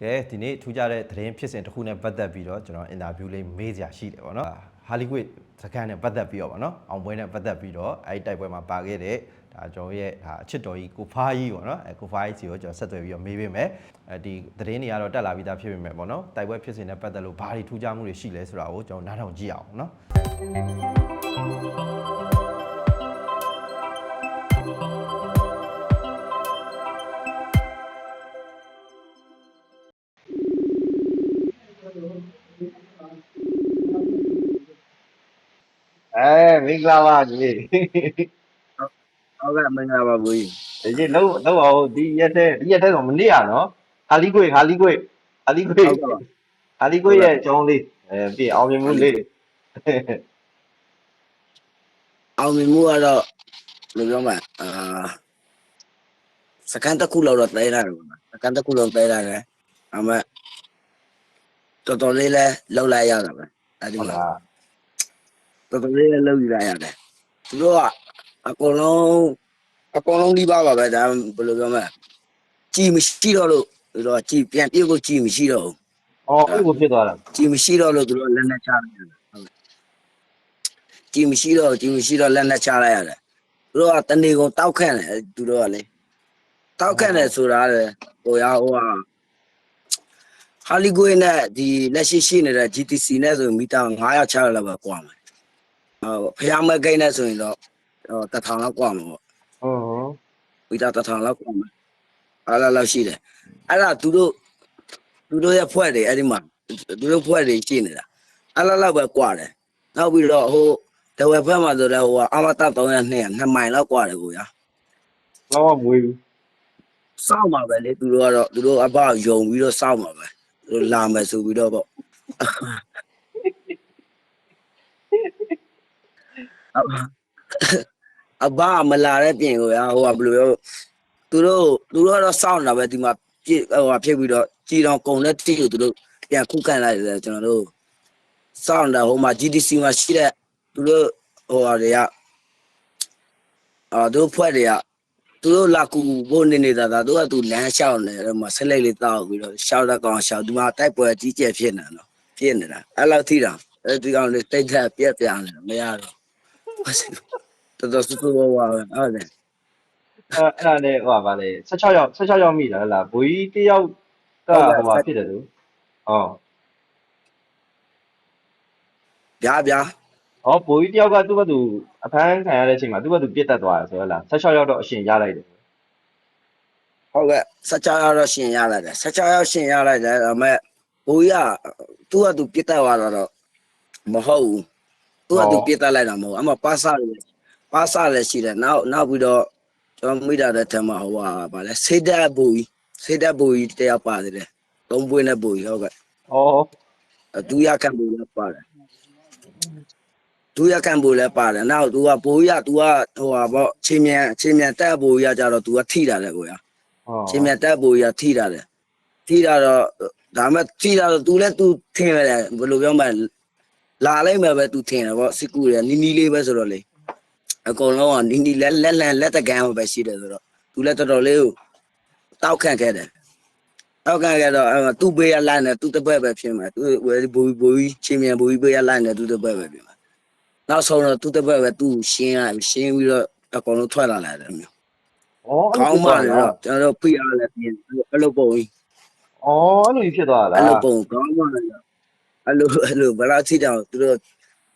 ကဲဒီနေ့ထူးခြားတဲ့သတင်းဖြစ်စဉ်တစ်ခုနဲ့ပတ်သက်ပြီးတော့ကျွန်တော်အင်တာဗျူးလေးမေးစရာရှိတယ်ပေါ့နော်ဟာလီကွစ်စကန်နဲ့ပတ်သက်ပြီးတော့ပေါ့နော်အောင်ပွဲနဲ့ပတ်သက်ပြီးတော့အဲ့ဒီတိုက်ပွဲမှာပါခဲ့တဲ့ဒါကျွန်တော်ရဲ့ဒါအချစ်တော်ကြီးကိုဖားကြီးပေါ့နော်အဲကိုဖားကြီးစီကိုကျွန်တော်ဆက်သွယ်ပြီးတော့မေးပေးမယ်အဲဒီသတင်းတွေကတော့တက်လာပြီးသားဖြစ်ပေမဲ့ပေါ့နော်တိုက်ပွဲဖြစ်စဉ်နဲ့ပတ်သက်လို့ဘာတွေထူးခြားမှုတွေရှိလဲဆိုတာကိုကျွန်တော်နားထောင်ကြည့်အောင်နော် အဲမင်္ဂလာပါကြီးဟုတ်ကဲ့မင်္ဂလာပါဘူးကြီးဒီလုံးလုံးအောင်ဒီရက်တဲ့ဒီရက်တဲ့ဆိုမနေ့ရနော်ဟာလီကွေဟာလီကွေဟာလီကွေဟုတ်ကဲ့ပါဟာလီကွေရဲ့အကြောင်းလေးအဲပြီးအောင်မြင်မှုလေးအောင်မြင်မှုကတော့ဘယ်လိုပြောမလဲအာစကန်တစ်ခုလောက်တော့တဲရတယ်ပေါ့နော်စကန်တစ်ခုလောက်တဲရတယ်အမေတော်တော်လေးလဲလောက်လိုက်ရတာပဲအဲ့ဒီဟုတ်မှာလား တော်တော်လေးလဲလောက်ယူလိုက်ရတယ်သူတို့ကအကုန်လုံးအကုန်လုံးဒီပါပါပဲဒါဘယ်လိုပြောမလဲကြည်မရှိတော့လို့သူတို့ကကြည်ပြန်ပြေးကိုကြည်မရှိတော့ဘူးအော်အဲ့လိုဖြစ်သွားတာကြည်မရှိတော့လို့သူတို့လက်နဲ့ချလိုက်ရတယ်ဟုတ်ကဲ့ကြည်မရှိတော့ကြည်မရှိတော့လက်နဲ့ချလိုက်ရတယ်သူတို့ကတနေကုန်တောက်ခန့်တယ်သူတို့ကလေတောက်ခန့်တယ်ဆိုတာလေဟိုရဟိုဟာဟာလီဂွေးနဲ့ဒီလက်ရှိရှိနေတဲ့ GTC နဲ့ဆိုရင်မီတာ900ချရလောက်ပဲကွာမယ်ဟို ဖျားမကိန်းနဲ့ဆိုရင်တော့ဟိုတစ်ထောင်လောက်ကွာမှာပေါ့ဟုတ်ဟုတ်မီတာတစ်ထောင်လောက်ကွာမယ်အဲ့လောက်လောက်ရှိတယ်အဲ့ဒါသူတို့သူတို့ရဲ့ဖွဲ့တွေအဲ့ဒီမှာသူတို့ဖွဲ့တွေရှိနေတာအဲ့လောက်လောက်ပဲကွာတယ်နောက်ပြီးတော့ဟိုတဝက်ဖက်မှာဆိုတော့ဟိုကအမတ300 200 2မိုင်လောက်ကွာတယ်ကိုရတော့မွေးဘူးစောင့်မှာပဲလေသူတို့ကတော့သူတို့အဘယုံပြီးတော့စောင့်မှာပဲသူတို့လာမယ်ဆိုပြီးတော့ပေါ့ အဘမလာတဲ့ပြင်ကိုရဟိုကဘယ်လိုပြောသူတို့သူတို့ကတော့စောင့်တာပဲဒီမှာပြည့်ဟိုဟာဖြစ်ပြီးတော့ကြည်တော်ကုံတဲ့တိကိုသူတို့ပြန်ခုခံလိုက်တယ်ကျွန်တော်တို့စောင့်တာဟိုမှာ GDC မှာရှိတဲ့သူတို့ဟိုဟာတွေကအာသူတို့ဖွဲ့တွေကသူတို့လာကူဖို့နေနေတာဒါသူကသူလမ်းလျှောက်နေတယ်မှာဆက်လက်လေးတောက်ပြီးတော့ရှောက်တဲ့ကောင်ရှောက်ဒီမှာတိုက်ပွဲကြီးကျယ်ဖြစ်နေတော့ဖြစ်နေတာအဲ့လောက်ထိတာအဲဒီကောင်လေးတိတ်ထက်ပြက်ပြနေတယ်မရတော့ တော်တော်စူးစူးဝါဝါပဲဟုတ်တယ်အဲအဲ့ဒါနဲ့ဟိုပါလေ16ရောက်16ရောက်မိတာဟလားဘွေးတယောက်ကဟိုပါဖြစ်တယ်သူဟောဗျာဗျာဟောဘိုးကြီးတယောက်ကသူ့ဘက်သူအဖမ်းခံရတဲ့အချိန်မှာသူ့ဘက်သူပြစ်တက်သွားတယ်ဆိုတော့လား16ရောက်တော့အရှင်ရလိုက်တယ်ဟုတ်ကဲ့16ရောက်တော့ရှင်ရလိုက်တယ်16ရောက်ရှင်ရလိုက်တယ်ဒါပေမဲ့ဘိုးရသူ့ကသူပြစ်တက်သွားတော့မဟုတ်ဘူး သူ့ကသူပြစ်တက်လိုက်တာမဟုတ်အမပါစလည်းပါစလည်းရှိတယ်နောက်နောက်ပြီးတော့ကျွန်တော်မိတာတဲ့ထဲမှာဟိုဟာဗာလဲစေတတ်ဘူကြီးစေတတ်ဘူကြီးတယောက်ပါတယ်လေသုံးပွင့်တဲ့ဘူကြီးဟုတ်ကဲ့။အော်အတူရခံဘူလည်းပါတယ်သူရခံဘူလည်းပါတယ်နောက်သူကဘူရသူကဟိုဟာပေါ့ချင်းမြန်ချင်းမြန်တက်ဘူရကြတော့သူကထိတာလေကိုရ။အော်ချင်းမြတ်တက်ပူရထိတာတယ်ထိတာတော့ဒါမှထိတာတော့ तू လည်း तू ထင်ရတယ်ဘယ်လိုပြောမလဲ လာလိုက်မယ်ပဲ तू ထင်တယ်ဗောစစ်ကူရနီနီလေးပဲဆိုတော့လေအကုန်လုံးကနီနီလက်လက်လန်လက်တကန်းပဲရှိတယ်ဆိုတော့ तू လည်းတော်တော်လေးကိုတောက်ခန့်ခဲ့တယ်တောက်ခန့်ခဲ့တော့အဲသူ့ဘေးရလိုက်နေသူ့တပတ်ပဲဖြစ်မှာသူဝယ်ဘူဘူချင်းမြန်ဘူဘေးရလိုက်နေသူ့တပတ်ပဲဖြစ်မှာနောက်ဆုံးတော့သူ့တပတ်ပဲသူ့ရှင်းရရှင်းပြီးတော့အကုန်လုံးထွက်လာလိုက်တယ်မျိုး။အော်ကောင်းပါလေတော့ကျွန်တော်တို့ပြရလဲပြင်အဲ့လိုပုံကြီး။အော်အဲ့လိုကြီးဖြစ်သွားတာအဲ့လားလိုပုံကောင်းပါလေတော့ အဲ့လိုအဲ့လိုဘယ်လောက်ထိတောင်သူတို့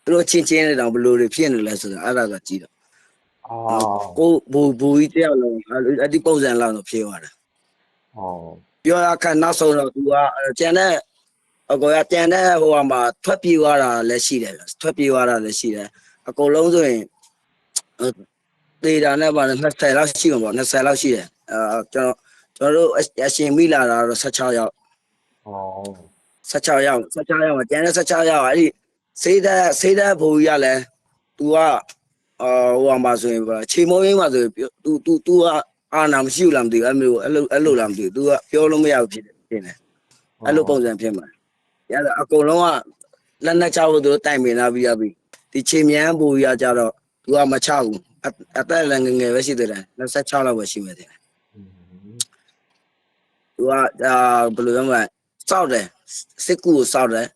သူတို့ချင်းချင်းနေတောင်ဘယ်လိုတွေဖြစ်နေလဲဆိုတာအဲ့ဒါကကြည့်တော့။အော်ကိုဘူဘူကြီးတယောက်လုံးအဲ့လိုအဲ့ဒီပုံစံလောက်တော့ဖြစ်သွားတယ်။အော်ပြောရခါနောက်ဆုံးတော့သူကကျန်တဲ့အကောရကျန်တဲ့ဟိုဟာမှာထွက်ပြေးသွားတာလည်းရှိတယ်ထွက်ပြေးသွားတာလည်းရှိတယ်အကုန်လုံးဆိုရင်ဒေတာနဲ့ပါ20လောက်ရှိမှာပေါ့20လောက်ရှိတယ်အဲကျွန်တော်ကျွန်တော်တို့အရှင်မိလာတာတော့16ရောက်။အော် 16ရောက်16ရောက်မှာကျန်တဲ့16ရောက်အဲ့ဒီစေးတဲ့စေးတဲ့ဘိုးကြီးကလည်း तू ကအာဟိုမှာဆိုရင်ခြေမုံရင်းမှာဆိုရင် तू तू तू ကအာနာမရှိဘူးလားမသိဘူးအဲ့မျိုးအဲ့လိုအဲ့လိုလားမသိဘူး तू ကပြောလို့မရဘူးဖြစ်တယ်ဖြစ်တယ်အဲ့လိုပုံစံဖြစ်မှာရတာအကုန်လုံးကလက်နဲ့ချဖို့သူတို့တိုင်ပင်လာပြီးရပြီဒီခြေမြန်းဘိုးကြီးကကြတော့ तू ကမချဘူးအသက်လည်းငငယ်ပဲရှိသေးတယ်26လောက်ပဲရှိမယ်တဲ့ ။ သူကအာဘယ်လိုပြောမလဲစောက်တယ် စစ်ကူကိုစောက်တယ်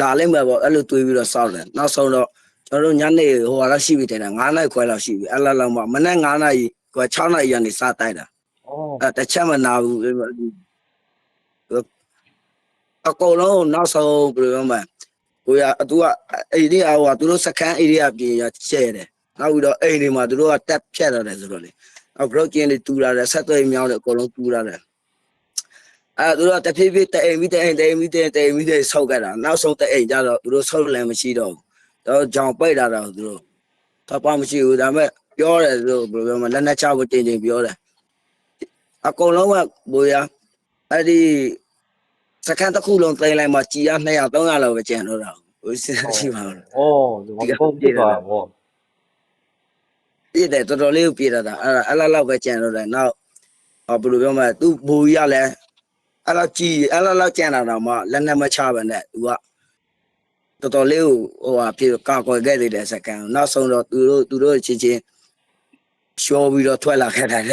လာလိုက်မှာပေါ့အဲ့လိုတွေးပြီးတော့စောက်တယ်နောက်ဆုံးတော့ကျွန်တော်တို့ညနေဟိုဟာလောက်ရှိပြီတဲ့9နာရီခွဲလောက်ရှိပြီအဲ့လောက်လောက်မှမနေ့9နာရီကွာ6နာရီကနေစတိုက်တာဩအဲ့တစ်ချက်မနာဘူးအကောင်လုံးနောက်ဆုံးဘယ်လိုပြောမလဲကိုရသူကအဲ့ဒီအဟိုသူတို့စကန် area ပြင်ရကျဲတယ်နောက်ပြီးတော့အိမ်တွေမှာသူတို့ကတက်ဖြတ်ရတယ်ဆိုတော့လေနောက် block ကျင်းတွေတူလာတယ်ဆက်သွယ်မြောင်းတယ်အကုန်လုံးတူလာတယ် အဲ့သူတို့ကတဖြည်းဖြည်းတအိမ်ပြီးတအိမ်တအိမ်ပြီးတအိမ်တအိမ်ပြီးတအိမ်ဆောက်ခဲ့တာနောက်ဆုံးတအိမ်ကျတော့သူတို့ဆောက်လည်းမရှိတော့ဘူးတော့ကြောင်ပိတ်လာတာသူတို့ထပ်ပါမရှိဘူးဒါပေမဲ့ပြောတယ်သူတို့ဘယ်လိုပြောမလဲလက်နဲ့ချဖို့တင်တင်ပြောတယ်အကုန်လုံးကဘိုးရအဲ့ဒီစကန်တစ်ခုလုံးသိမ်းလိုက်မှကြည်ရ200 300လောက်ပဲကျန်တော့တာဟိုစဉ်းစားကြည့်ပါဦးဩဒီမှာပုံပြသွားဗောပြည့်တယ်တော်တော်လေးကိုပြည့်တတ်တာအဲ့ဒါအဲ့လောက်လောက်ပဲကျန်တော့တယ်နောက်ဟောဘယ်လိုပြောမလဲသူဘိုးကြီးကလည်း အဲ့လောက်ကြည်အဲ့လောက်လောက်ကျန်တာတော့မှလက်နဲ့မချပဲနဲ့သူကတော်တော်လေးကိုဟိုဟာပြေကာကွယ်ခဲ့သေးတယ်စကန်နောက်ဆုံးတော့သူတို့သူတို့ချင်းချင်းရှောပြီးတော့ထွက်လာခဲ့တယ်ဩ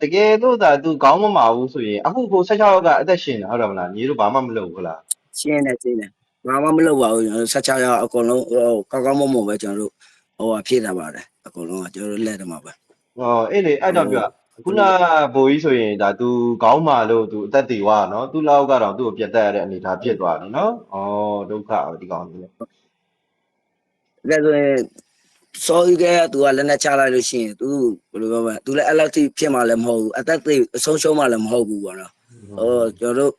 တကယ်လို့သာသူခေါင်းမမာဘူးဆိုရင်အခုကို16ရောက်ကအသက်ရှင်တာဟုတ်တယ်မလားညီတို့ဘာမှမလုပ်ဘူးလားရှင်းတယ်ရှင်းတယ်ဘာမှမလုပ်ပါဘူးကျွန်တော်16ရောက်အကုန်လုံးဟိုကောက်ကောက်မွန်မွန်ပဲကျွန်တော်တို့ဟိုဟာဖြည့်တာပါတယ်အကုန်လုံးကကျွန်တော်တို့လက်ထဲမှာပဲ ဟောအေးလေအဲ့တော့ပြောခုနဘိုးကြီးဆိုရင်ဒါသူခေါင်းမာလို့သူအသက်တေသွားနော်သူလောက်ကတော့သူ့ကိုပြတ်တက်ရတဲ့အနေထားဖြစ်သွားပြီနော်ဩဒုက္ခပဲဒီကောင်ကြီးလေဒါဆိုရင်စော်ယူခဲ့သူကလက်နဲ့ချလိုက်လို့ရှိရင် तू ဘယ်လိုပြောမလဲ तू လည်းအဲ့လောက်ထိဖြစ်မှလည်းမဟုတ်ဘူးအသက်သိအဆုံးရှုံးမှလည်းမဟုတ်ဘူးပေါ့နော်ဟိုကျွန်တော်တို့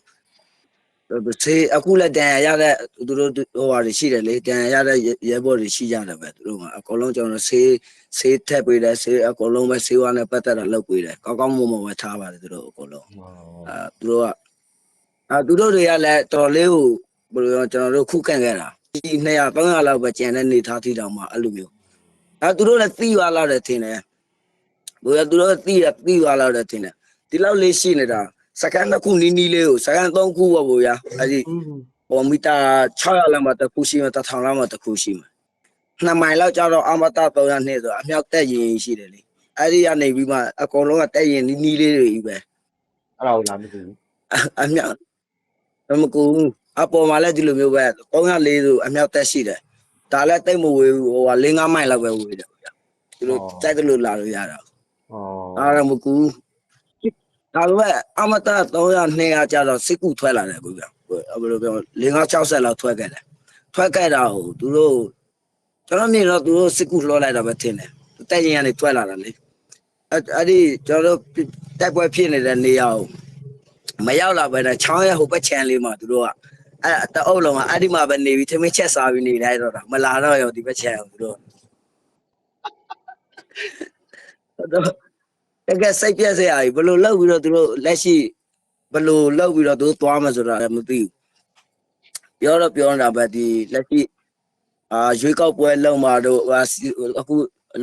ဆေးအခုလည်းတန်ရရတဲ့သူတို့ဟိုဟာတွေရှိတယ်လေတန်ရရတဲ့ရဲဘော်တွေရှိကြတယ်ပဲသူတို့ကအကုန်လုံးကျွန်တော်ဆေးဆေးထက်ပေးတယ်ဆေးအကုန်လုံးပဲဆေးဝါးနဲ့ပတ်သက်တာလုပ်ပေးတယ်ကောင်းကောင်းမွန်မွန်ပဲထားပါတယ်သူတို့အကုန်လုံးအဲသူတို့ကအဲသူတို့တွေကလည်းတော်တော်လေးကိုဘယ်လိုပြောကျွန်တော်တို့ခုခံခဲ့တာဒီ200 300လောက်ပဲကျန်တဲ့နေသားတိတောင်မှအဲ့လိုမျိုးအဲသူတို့လည်းသိသွားလာတယ်ထင်တယ်ဘယ်သူတို့သိရသိသွားလာတယ်ထင်တယ်ဒီလောက်လေးရှိနေတာ စကန်တစ်ခုနီးနီးလေးကိုစကန်3ခုပေါ့ဗျာအဲ့ဒီဟိုမီတာ600လောက်မှတစ်ခုရှိမှ1000လောက်မှတစ်ခုရှိမှနှစ်မိုင်လောက်ကျတော့အမတာ300နှစ်ဆိုအမြောက်တက်ရင်ရှိတယ်လေအဲ့ဒီကနေပြီးမှအကုန်လုံးကတက်ရင်နီးနီးလေးတွေကြီးပဲအဲ့ဒါကိုလာမသိဘူးအမြောက်မကူအပေါ်မှာလည်းဒီလိုမျိုးပဲ304ဆိုအမြောက်တက်ရှိတယ်ဒါလည်းတိတ်မဝေးဘူးဟိုက5 5မိုင်လောက်ပဲဝေးတယ်ဗျာဒီလိုတိုက်တယ်လို့လာလို့ရတာဩအားရမကူ ဒါပေမဲ့အမတာ300 200ကျတော့စစ်ကူထွက်လာတယ်ကိုဗျာဘယ်လိုပြော5 60လောက်ထွက်ခဲ့တယ်ထွက်ခဲ့တာဟိုသူတို့ကျွန်တော်မြင်တော့သူတို့စစ်ကူလှောလိုက်တာပဲထင်တယ်တိုက်ရင်ကနေထွက်လာတာလေအဲ့အဲ့ဒီကျွန်တော်တို့တိုက်ပွဲဖြစ်နေတဲ့နေရာကိုမရောက်လာပဲနဲ့ချောင်းရဲ့ဟိုဘက်ခြံလေးမှာသူတို့ကအဲ့တအုပ်လုံးကအဲ့ဒီမှာပဲနေပြီးသမင်းချက်စားပြီးနေလိုက်တော့တာမလာတော့ရောဒီဘက်ခြံကိုသူတို့ တော့တကယ်စိတ်ပြက်စရာကြီးဘယ်လိုလုပ်ပြီးတော့သူတို့လက်ရှိဘယ်လိုလုပ်ပြီးတော့သူတို့သွားမှာဆိုတာလည်းမသိဘူးပြောတော့ပြောနေတာပဲဒီလက်ရှိအာရွေးကောက်ပွဲလုံးမှာတော့ဟာအခု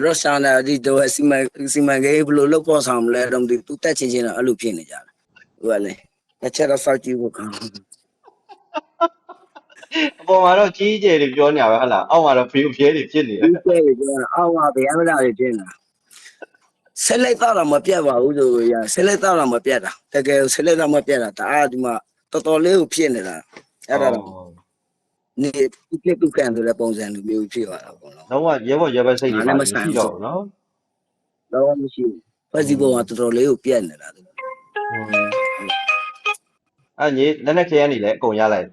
ရုရှားနဲ့ဒီတော့စီမံစီမံကိန်းဘယ်လိုလုပ်ဖို့ဆောင်မလဲတော့ဒီသူတက်ချင်းချင်းတော့အဲ့လိုဖြစ်နေကြတယ်ဟုတ်ပါလေတစ်ချက်တော့စောက်ကြည့်ဖို့ကောင်းအပေါ်မှာတော့ကြီးကျယ်တွေပြောနေတာပဲဟုတ်လားအောက်မှာတော့ဖေးဖျဲတွေဖြစ်နေတယ်ဒီကဲပြောတာအောက်မှာဗျာမလာတွေတင်တာ ဆက်လိုက်တော့မပြတ်ပါဘူးဆိုရဆက်လိုက်တော့မပြတ်တာတကယ်ဆက်လိုက်တော့မပြတ်တာဒါအားဒီမှာတော်တော်လေးကိုဖြစ်နေတာအဲ့ဒါတော့နေပြစ်တုကန်ဆိုတဲ့ပုံစံလိုမျိုးဖြစ်သွားတာပေါ့နော်တော့ရဲဘော်ရဲဘက်စိတ်တွေမရှိတော့ဘူးနော်တော့မရှိဘူးဖက်စီဘောကတော်တော်လေးကိုပြတ်နေတာသူအဲ့ညီလက်နဲ့ခဲရနေလဲအကုန်ရလိုက်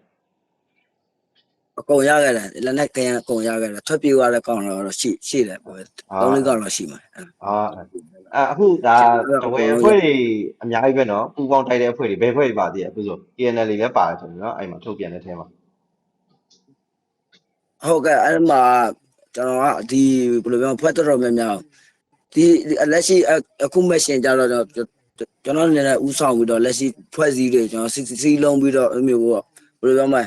အကုန်ရခဲ့တယ်လက်နဲ့ကန်အကုန်ရခဲ့တယ်ထွက်ပြေးသွားတဲ့ကောင်တော့ရှိရှိတယ်ပေါ့သုံးလေးကောင်တော့ရှိမှာအာအဲ့အခုဒါတဝဲအဖွဲ့တွေအများကြီးပဲနော်ပူပေါင်းတိုက်တဲ့အဖွဲ့တွေဘယ်အဖွဲ့တွေပါသေးလဲအခုဆို KNL တွေလည်းပါတယ်ဆိုရင်နော်အဲ့မှာထုတ်ပြန်တဲ့ထဲမှာဟုတ်ကဲ့အဲ့မှာကျွန်တော်ကဒီဘယ်လိုပြောဖွဲ့တော်တော်များများဒီလက်ရှိအခုမရှင်ကြတော့ကျွန်တော်နေနဲ့ဥဆောင်ပြီးတော့လက်ရှိဖွဲ့စည်းတွေကျွန်တော်စီစီလုံးပြီးတော့အမျိုးပေါ့ဘယ်လိုပြောမလဲ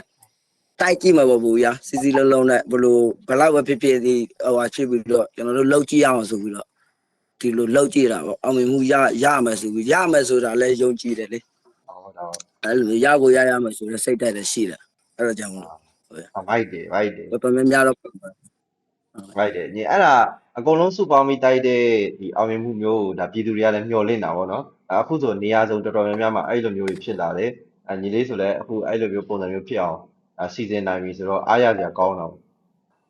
တိုက်ကြည့်မှာပေါ့ဘူရစီစီလုံးလုံးနဲ့ဘယ်လိုဘယ်လောက်ပဲဖြစ်ဖြစ်ဒီဟိုဟာဖြစ်ပြီးတော့ကျွန်တော်တို့လောက်ကြည့်ရအောင်ဆိုပြီးတော့ဒီလိုလောက်ကြည့်တာပေါ့အောင်မြင်မှုရရမယ်ဆိုပြီးရမယ်ဆိုတာလည်းယုံကြည်တယ်လေဟောဒါအဲ့လိုရကိုရရမယ်ဆိုတော့စိတ်တက်တယ်ရှိတယ်အဲ့တော့ကြောင့်မို့အမိုက်တွေဘိုက်တွေတော်တော်များများတော့ right တယ်ညီအဲ့ဒါအကုန်လုံးစုပေါင်းပြီးတိုက်တဲ့ဒီအောင်မြင်မှုမျိုးကိုဒါပြည်သူတွေကလည်းမျှော်လင့်တာပေါ့နော်အခုဆိုနေရာစုံတော်တော်များများမှာအဲ့လိုမျိုးတွေဖြစ်လာတယ်အညီလေးဆိုလည်းအခုအဲ့လိုမျိုးပုံစံမျိုးဖြစ်အောင်အ စီစဉ်နိုင်ပြီဆိုတော့အားရစရာကောင်းတာပေါ့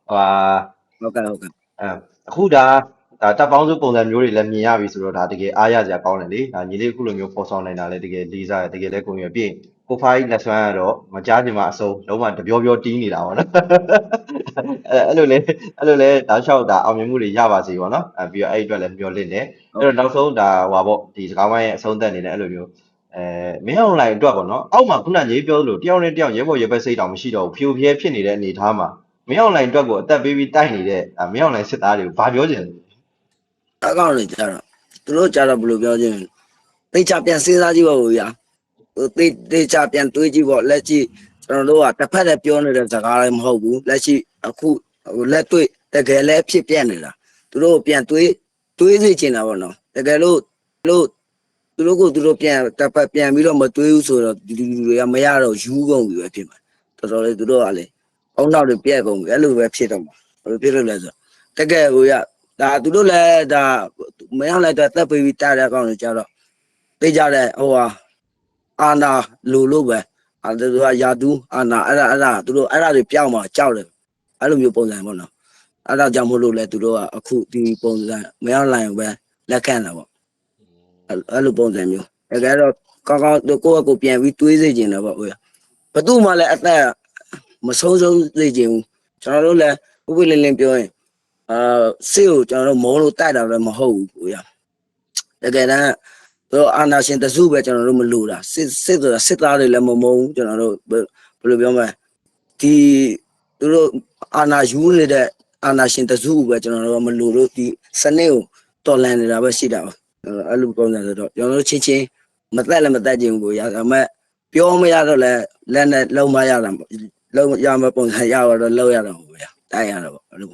ဟာဟုတ်ကဲ့ဟုတ်ကဲ့အဲအခုဒါဒါတပ်ပေါင်းစုပုံစံမျိုးတွေလည်းမြင်ရပြီဆိုတော့ဒါတကယ်အားရစရာကောင်းတယ်လေဒါညီလေးအခုလိုမျိုးပေါ်ဆောင်နိုင်တာလည်းတကယ်လေးစားတယ်တကယ်လည်းကိုယ်ရပြည့်ကိုဖိုင်းလက်ဆွမ်းကတော့မကြားချင်မှအဆုံးလုံးဝတပြောပြောတီးနေတာပေါ့နော်အဲအဲ့လိုလေအဲ့လိုလေဒါလျှောက်ဒါအောင်မြင်မှုတွေရပါစေပေါ့နော်အဲပြီးတော့အဲ့ဒီအတွက်လည်းမျှော်လင့်တယ်အဲ့တော့နောက်ဆုံးဒါဟွာပေါ့ဒီစကားဝိုင်းရဲ့အဆုံးသက်အနေနဲ့အဲ့လိုမျိုး အဲမင်းအောင်လိုင်းအတွက်ပေါ့နော်အောက်မှာခုနကြီးပြောလို့တယောက်နဲ့တယောက်ရဲဘော်ရဲဘက်စိတ်တောင်မရှိတော့ဘူးဖြူဖြဲဖြစ်နေတဲ့အနေအထားမှာမင်းအွန်လိုင်းအတွက်ကိုအသက်ပေးပြီးတိုက်နေတဲ့ဒါမင်းအွန်လိုင်းစစ်သားတွေကိုဘာပြောချင်လဲအကောင့်တွေကြတော့သူတို့ကြတော့ဘယ်လိုပြောချင်းသိချပြန်စဉ်းစားကြည့်ပါဦးဗျာဟိုသိသိချပြန်တွေးကြည့်ပေါ့လက်ကြည့်ကျွန်တော်တို့ကတစ်ဖက်တည်းပြောနေတဲ့စကားလည်းမဟုတ်ဘူးလက်ရှိအခုဟိုလက်တွေ့တကယ်လည်းဖြစ်ပြနေတာသူတို့ပြန်တွေးတွေးစေချင်တာပေါ့နော်တကယ်လို့လို့ သူတို့ကိုသူတို့ပြန်တစ်ဖက်ပြန်ပြီးတော့မတွေးဘူးဆိုတော့ဒီလူတွေကမရတော့ယူကုန်ပြီပဲဖြစ်မှာတော်တော်လေးသူတို့ကလေအောင်းနောက်တွေပြက်ကုန်ပြီအဲ့လိုပဲဖြစ်တော့မှာဘယ်လိုဖြစ်လို့လဲဆိုတကယ်ဟိုရဒါသူတို့လည်းဒါမင်းအောင်လိုက်တော့တက်ပေးပြီးတားတဲ့အကောင်တွေကြတော့သိကြတဲ့ဟိုဟာအာနာလူလို့ပဲအဲသူကယာတူအာနာအဲ့ဒါအဲ့ဒါသူတို့အဲ့ဒါတွေပြောင်းมาကြောက်တယ်အဲ့လိုမျိုးပုံစံပေါ့နော်အဲ့ဒါကြောင့်မို့လို့လဲသူတို့ကအခုဒီပုံစံမင်းအောင်လိုက်ပဲလက်ခံတာပေါ့ အဲ့အဲ့လိုပုံစံမျိုးတကယ်တော့ကောင်းကောင်းကိုယ့်အကိုပြန်ပြီးတွေးစေချင်တယ်ပေါ့ဟိုဘသူမှလည်းအသက်မဆုံးဆုံးစေချင်ဘူးကျွန်တော်တို့လည်းဥပ္ပလင်းလင်းပြောရင်အာစေကိုကျွန်တော်တို့မောလို့တိုက်တာလည်းမဟုတ်ဘူးကိုရတကယ်တမ်းတို့အာနာရှင်တစုပဲကျွန်တော်တို့မလို့တာစစ်စစ်ဆိုတာစစ်သားတွေလည်းမမုံဘူးကျွန်တော်တို့ဘယ်ဘယ်လိုပြောမလဲဒီသူတို့အာနာယူနေတဲ့အာနာရှင်တစုပဲကျွန်တော်တို့မလို့လို့ဒီစနစ်ကိုတော်လန်နေတာပဲရှိတာပါ အဲ့လိုပုံစံဆိုတော့ကျွန်တော်တို့ချင်းချင်းမသက်လည်းမသက်ခြင်းကိုရဒါပေမဲ့ပြောမရတော့လဲလက်နဲ့လုံးမရတာလုံးရမပုံစံရတော့လုံးရတော့ဘူးဗျာတိုက်ရတော့ပေါ့အဲ့လို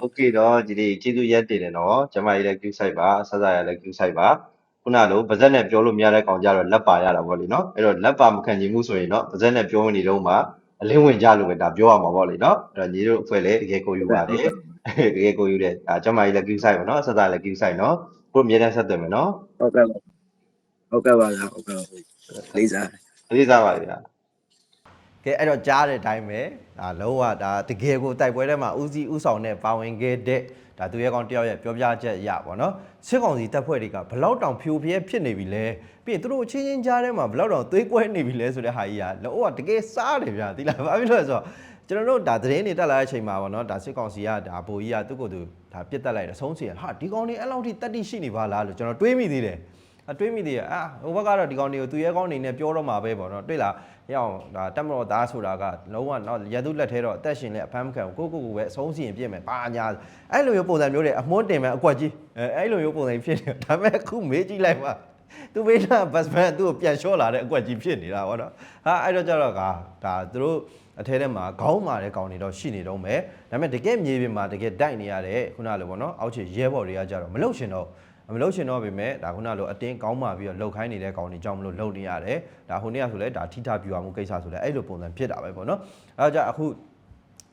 โอเคတော့ဒီဒီကျေးဇူးရက်တင်တယ်နော်ကျမကြီးလည်း queue site ပါဆက်စားရလည်း queue site ပါခုနလိုဗဇက်နဲ့ပြောလို့မရတဲ့ကောင်ကြတော့လက်ပါရတာပေါ့လေနော်အဲ့တော့လက်ပါမခံချင်ဘူးဆိုရင်တော့ဗဇက်နဲ့ပြောနေတော့မှအလင်းဝင်ကြလို့ပဲဒါပြောရမှာပေါ့လေနော်အဲ့တော့ညီတို့အဖွဲ့လည်းတကယ်ကိုယူပါတယ်တကယ်ကိုယူတယ်ဒါကျမကြီးလည်း queue site ပါနော်ဆက်စားလည်း queue site နော် ကိုအမြဲတမ်းဆက်သွယ်မယ်နော်ဟုတ်ကဲ့ပါဟုတ်ကဲ့ပါဗျာဟုတ်ကဲ့ပါလေးစားလေးစားပါလေဗျာကဲအဲ့တော့ကြားတဲ့အတိုင်းပဲဒါလုံးဝဒါတကယ်ကိုတိုက်ပွဲထဲမှာဦးစီးဦးဆောင်နဲ့ပါဝင်ခဲ့တဲ့ဒါသူရဲကောင်တယောက်ရဲ့ပြောပြချက်ရပါတော့စစ်ကောင်စီတပ်ဖွဲ့တွေကဘလောက်တောင်ဖြိုဖျဲဖြစ်နေပြီလဲပြီးရင်သူတို့ချင်းချင်းကြားထဲမှာဘလောက်တောင်သွေးကွဲနေပြီလဲဆိုတဲ့ဟာကြီးကလုံးဝတကယ်စားတယ်ဗျာဒီလားဘာဖြစ်လို့လဲဆိုတော့ကျွန်တော်တို့ဒါသတင်းတွေတက်လာတဲ့အချိန်မှာပေါ့နော်ဒါစစ်ကောင်စီကဒါဘိုးကြီးကသူ့ကိုယ်သူ ဒါပြစ်တက်လိုက်တယ်ဆုံးစီရဟာဒီကောင်တွေအဲ့လောက်ထိတက်တိရှိနေပါလားလို့ကျွန်တော်တွေးမိသေးတယ်အတွေးမိသေးရအာဟိုဘက်ကတော့ဒီကောင်တွေကိုသူရဲကောင်းနေနဲ့ပြောတော့မှာပဲပေါ့နော်တွေ့လားရအောင်ဒါတက်မတော်သားဆိုတာကလုံးဝတော့ရတုလက်ထဲတော့အသက်ရှင်လဲအဖမ်းမခံဘူးကိုကိုကိုပဲအဆုံးစီရင်ပြစ်မယ်ပါညာအဲ့လိုမျိုးပုံစံမျိုးတွေအမွှန်းတင်မဲ့အကွက်ကြီးအဲအဲ့လိုမျိုးပုံစံဖြစ်နေဒါပေမဲ့အခုမေးကြည့်လိုက်ပါသူမေးတာဘတ်စမန်သူ့ကိုပြန်လျှော့လာတဲ့အကွက်ကြီးဖြစ်နေတာပေါ့နော်ဟာအဲ့တော့ကျတော့ကဒါသူတို့ အထဲထဲမှာခေါင်းမာတဲ့ကောင်တွေတော့ရှိနေတော့မယ်ဒါပေမဲ့တကယ်မြေပြင်မှာတကယ်တိုက်နေရတဲ့ခုနလိုပေါ့နော်အောက်ခြေရဲဘော်တွေကကြတော့မလုံရှင်တော့မလုပ်ရှင်တော့ပေမဲ့ဒါခုနလိုအတင်းကောင်းမှပြီးတော့လှုပ်ခိုင်းနေတဲ့ကောင်တွေကြောင့်မလို့လှုပ်နေရတယ်ဒါဟိုနေ့ကဆိုလဲဒါထိထပြူအောင်မှုကိစ္စဆိုလဲအဲ့လိုပုံစံဖြစ်တာပဲပေါ့နော်အဲဒါကြောင့်အခု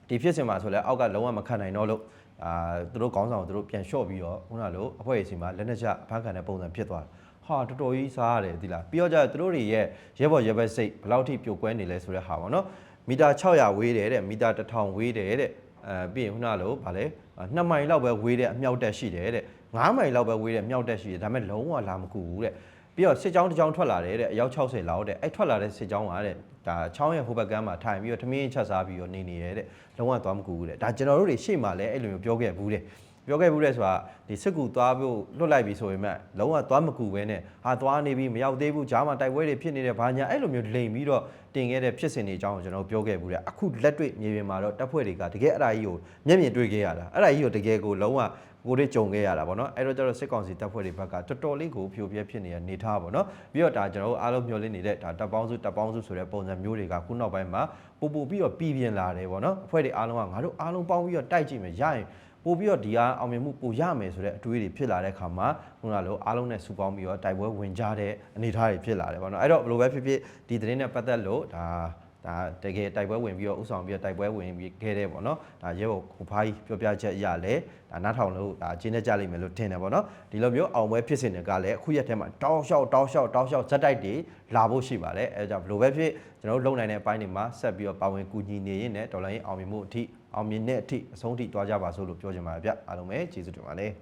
ဒီဖြစ်စဉ်မှာဆိုလဲအောက်ကလုံးဝမခံနိုင်တော့လို့အာသူတို့ကောင်းဆောင်ကိုသူတို့ပြန်လျှော့ပြီးတော့ခုနလိုအဖွဲ့အစည်းမှာလက်နှစ်ချဖန်ခံတဲ့ပုံစံဖြစ်သွားတယ်ဟာတော်တော်ကြီးစားရတယ်ဒီလားပြီးတော့ကျသူတို့တွေရဲ့ရဲဘော်ရဲဘက်စိတ်ဘယ်လောက်ထိပြိုကွဲနေလဲဆိုတဲ့ဟာပေါ့နော် မီတာ600ဝေးတယ်တဲ့မီတာ1000ဝေးတယ်တဲ့အဲပြီးရင်ခုနလိုဗာလဲ2မိုင်လောက်ပဲဝေးတဲ့အမြောက်တက်ရှိတယ်တဲ့9မိုင်လောက်ပဲဝေးတဲ့မြောက်တက်ရှိတယ်ဒါပေမဲ့လုံးဝလာမကူဘူးတဲ့ပြီးတော့စစ်ကြောင်းတစ်ကြောင်းထွက်လာတယ်တဲ့အယောက်60လောက်တဲ့အဲ့ထွက်လာတဲ့စစ်ကြောင်းကတဲ့ဒါချောင်းရဲ့ဟိုဘက်ကမ်းမှာထိုင်ပြီးတော့ထမင်းချက်စားပြီးတော့နေနေရတဲ့လုံးဝသွားမကူဘူးတဲ့ဒါကျွန်တော်တို့တွေရှေ့မှာလည်းအဲ့လိုမျိုးပြောခဲ့ဘူးတဲ့ ပြောခဲ့ဘူးတဲ့ဆိုတာဒီစစ်ကူသွားဖို့လွတ်လိုက်ပြီဆိုရင်မှလုံးဝသွားမကူပဲနဲ့ဟာသွားနေပြီမရောက်သေးဘူးဂျားမှာတိုက်ပွဲတွေဖြစ်နေတယ်ဘာညာအဲ့လိုမျိုးလိန်ပြီးတော့တင်ခဲ့တဲ့ဖြစ်စဉ်တွေအကြောင်းကိုကျွန်တော်ပြောခဲ့ဘူးတဲ့အခုလက်တွေ့မြေပြင်မှာတော့တပ်ဖွဲ့တွေကတကယ်အဲ့ဒါကြီးကိုမျက်မြင်တွေ့ခဲ့ရတာအဲ့ဒါကြီးကိုတကယ်ကိုလုံးဝကိုတွေကြုံခဲ့ရတာပေါ့နော်အဲ့တော့ကျတော့စစ်ကောင်စီတပ်ဖွဲ့တွေဘက်ကတော်တော်လေးကိုဖြိုပြဲဖြစ်နေတဲ့နေထားပေါ့နော်ပြီးတော့ဒါကျွန်တော်တို့အားလုံးမျှော်လင့်နေတဲ့ဒါတပ်ပေါင်းစုတပ်ပေါင်းစုဆိုတဲ့ပုံစံမျိုးတွေကခုနောက်ပိုင်းမှာပို့ပို့ပြီးတော့ပြည်ပြင်းလာတယ်ပေါ့နော်အဖွဲ့တွေအားလုံးကငါတို့အားလုံးပေါင်းပြီးတော့တိုက်ကြည့်မယ်ရရင် ပို့ပြီးတော့ဒီအားအောင်မြင်မှုပိုရမယ်ဆိုတဲ့အတွေးတွေဖြစ်လာတဲ့ခါမှာခုနကလိုအားလုံးနဲ့စုပေါင်းပြီးတော့တိုက်ပွဲဝင်ကြတဲ့အနေအထားတွေဖြစ်လာတယ်ပေါ့နော်အဲ့တော့ဘယ်လိုပဲဖြစ်ဖြစ်ဒီသတင်းနဲ့ပတ်သက်လို့ဒါဒါဒါတကယ်တိုက်ပွဲဝင်ပြီးတော့ဥဆောင်ပြီးတော့တိုက်ပွဲဝင်ပြီးခဲ့တဲ့ပေါ့နော်ဒါရဲဘော်ကိုဖိုင်းပြောပြချက်အရလဲဒါနားထောင်လို့ဒါကျင်းနေကြလိမ့်မယ်လို့ထင်တယ်ပေါ့နော်ဒီလိုမျိုးအောင်ပွဲဖြစ်စဉ်တွေကလည်းအခုရက်ထဲမှာတောင်းလျှောက်တောင်းလျှောက်တောင်းလျှောက်ဇက်တိုက်တွေလာဖို့ရှိပါတယ်အဲဒါကြောင့်ဘယ်လိုပဲဖြစ်ကျွန်တော်တို့လုံနိုင်တဲ့အပိုင်းတွေမှာဆက်ပြီးတော့ပါဝင်ကူညီနေရင်လည်းဒေါ်လာရင်းအောင်မြင်မှုအထိ အောင်မြင်တဲ့အထိအဆုံးထိတွားကြပါစို့လို့ပြောချင်ပါတယ်ဗျအားလုံးပဲကျေးဇူးတင်ပါတယ်